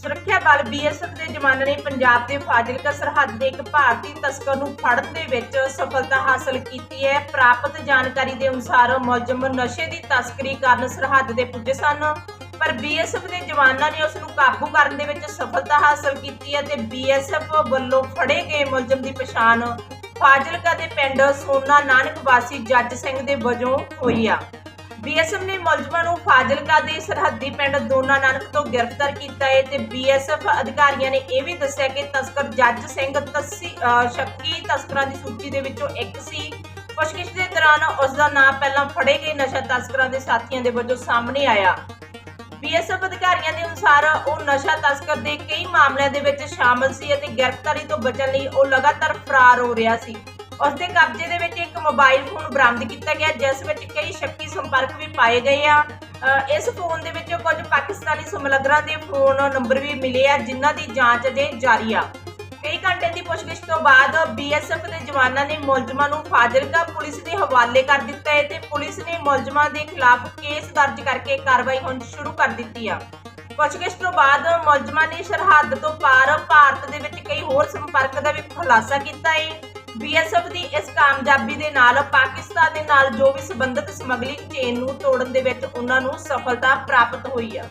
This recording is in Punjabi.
ਸੁਰੱਖਿਆ ਬਲ ਬੀਐਸਐਫ ਦੇ ਜਵਾਨਾਂ ਨੇ ਪੰਜਾਬ ਦੇ ਫਾਜ਼ਿਲਕਾ ਸਰਹੱਦ ਦੇ ਇੱਕ ਭਾਰਤੀ ਤਸਕਰ ਨੂੰ ਫੜਨ ਦੇ ਵਿੱਚ ਸਫਲਤਾ ਹਾਸਲ ਕੀਤੀ ਹੈ। ਪ੍ਰਾਪਤ ਜਾਣਕਾਰੀ ਦੇ ਅਨੁਸਾਰ ਮੁਲਜ਼ਮ ਨਸ਼ੇ ਦੀ ਤਸਕਰੀ ਕਰਨ ਸਰਹੱਦ ਦੇ ਪੁੱਜੇ ਸਨ, ਪਰ ਬੀਐਸਐਫ ਦੇ ਜਵਾਨਾਂ ਨੇ ਉਸ ਨੂੰ ਕਾਬੂ ਕਰਨ ਦੇ ਵਿੱਚ ਸਫਲਤਾ ਹਾਸਲ ਕੀਤੀ ਹੈ ਤੇ ਬੀਐਸਐਫ ਵੱਲੋਂ ਫੜੇ ਗਏ ਮੁਲਜ਼ਮ ਦੀ ਪਛਾਣ ਫਾਜ਼ਿਲਕਾ ਦੇ ਪਿੰਡ ਸੋਨਾ ਨਾਨਕ ਵਾਸੀ ਜੱਜ ਸਿੰਘ ਦੇ ਵਜੋਂ ਹੋਈ ਆ। ਬੀਐਸਐਫ ਨੇ ਮੁਲਜ਼ਮਾਂ ਨੂੰ ਫਾਜ਼ਿਲਕਾ ਦੇ ਸਰਹੱਦੀ ਪਿੰਡ ਦੋਨਾ ਨਾਨਕ ਤੋਂ ਗ੍ਰਿਫਤਾਰ ਕੀਤਾ ਹੈ ਤੇ ਬੀਐਸਐਫ ਅਧਿਕਾਰੀਆਂ ਨੇ ਇਹ ਵੀ ਦੱਸਿਆ ਕਿ ਤਸਕਰ ਜੱਜ ਸਿੰਘ ਤੱਸੀ ਸ਼ੱਕੀ ਤਸਕਰਾਂ ਦੀ ਸੂਚੀ ਦੇ ਵਿੱਚੋਂ ਇੱਕ ਸੀ। ਪੁੱਛਗਿੱਛ ਦੇ ਦੌਰਾਨ ਉਸ ਦਾ ਨਾਮ ਪਹਿਲਾਂ ਫੜੇ ਗਏ ਨਸ਼ਾ ਤਸਕਰਾਂ ਦੇ ਸਾਥੀਆਂ ਦੇ ਵਜੋਂ ਸਾਹਮਣੇ ਆਇਆ। ਬੀਐਸਐਫ ਅਧਿਕਾਰੀਆਂ ਦੇ ਅਨੁਸਾਰ ਉਹ ਨਸ਼ਾ ਤਸਕਰ ਦੇ ਕਈ ਮਾਮਲਿਆਂ ਦੇ ਵਿੱਚ ਸ਼ਾਮਲ ਸੀ ਅਤੇ ਗ੍ਰਿਫਤਾਰੀ ਤੋਂ ਬਚਣ ਲਈ ਉਹ ਲਗਾਤਾਰ ਫਰਾਰ ਹੋ ਰਿਹਾ ਸੀ। ਉਸ ਦੇ ਕਬਜ਼ੇ ਦੇ ਵਿੱਚ ਇੱਕ ਮੋਬਾਈਲ ਫੋਨ ਬਰਾਮਦ ਕੀਤਾ ਗਿਆ, ਜਿਸ ਵਿੱਚ ਕਈ ਸ਼ੱਕੀ ਸੰਪਰਕ ਵੀ ਪਾਏ ਗਏ ਆ। ਇਸ ਫੋਨ ਦੇ ਵਿੱਚ ਕੁਝ ਪਾਕਿਸਤਾਨੀ ਸਮਗਲਰਾਂ ਦੇ ਫੋਨ ਨੰਬਰ ਵੀ ਮਿਲੇ ਆ, ਜਿਨ੍ਹਾਂ ਦੀ ਜਾਂਚ ਅਜੇ ਜਾਰੀ ਆ। ਕਈ ਘੰਟੇ ਦੀ ਪੁੱਛਗਿੱਛ ਤੋਂ ਬਾਅਦ ਬੀਐਸਐਫ ਦੇ ਜਵਾਨਾਂ ਨੇ ਮੁਲਜ਼ਮਾਂ ਨੂੰ ਫਾਜ਼ਿਲਕਾ ਪੁਲਿਸ ਦੇ ਹਵਾਲੇ ਕਰ ਦਿੱਤਾ ਹੈ ਤੇ ਪੁਲਿਸ ਨੇ ਮੁਲਜ਼ਮਾਂ ਦੇ ਖਿਲਾਫ ਕੇਸ ਦਰਜ ਕਰਕੇ ਕਾਰਵਾਈ ਹੁਣ ਸ਼ੁਰੂ ਕਰ ਦਿੱਤੀ ਆ। ਪੁੱਛਗਿੱਛ ਤੋਂ ਬਾਅਦ ਮੁਲਜ਼ਮਾਂ ਨੇ ਸਰਹੱਦ ਤੋਂ ਪਾਰ ਭਾਰਤ ਦੇ ਵਿੱਚ ਕਈ ਹੋਰ ਸੰਪਰਕ ਦਾ ਵੀ ਖੁਲਾਸਾ ਕੀਤਾ ਹੈ। ਬੀਐਸਐਫ ਦੀ ਇਸ ਕਾਮਯਾਬੀ ਦੇ ਨਾਲ ਪਾਕਿਸਤਾਨ ਦੇ ਨਾਲ ਜੋ ਵੀ ਸੰਬੰਧਿਤ ਸਮਗਲਿੰਗ ਚੇਨ ਨੂੰ ਤੋੜਨ ਦੇ ਵਿੱਚ ਉਹਨਾਂ ਨੂੰ ਸਫਲਤਾ ਪ੍ਰਾਪਤ ਹੋਈ ਆ।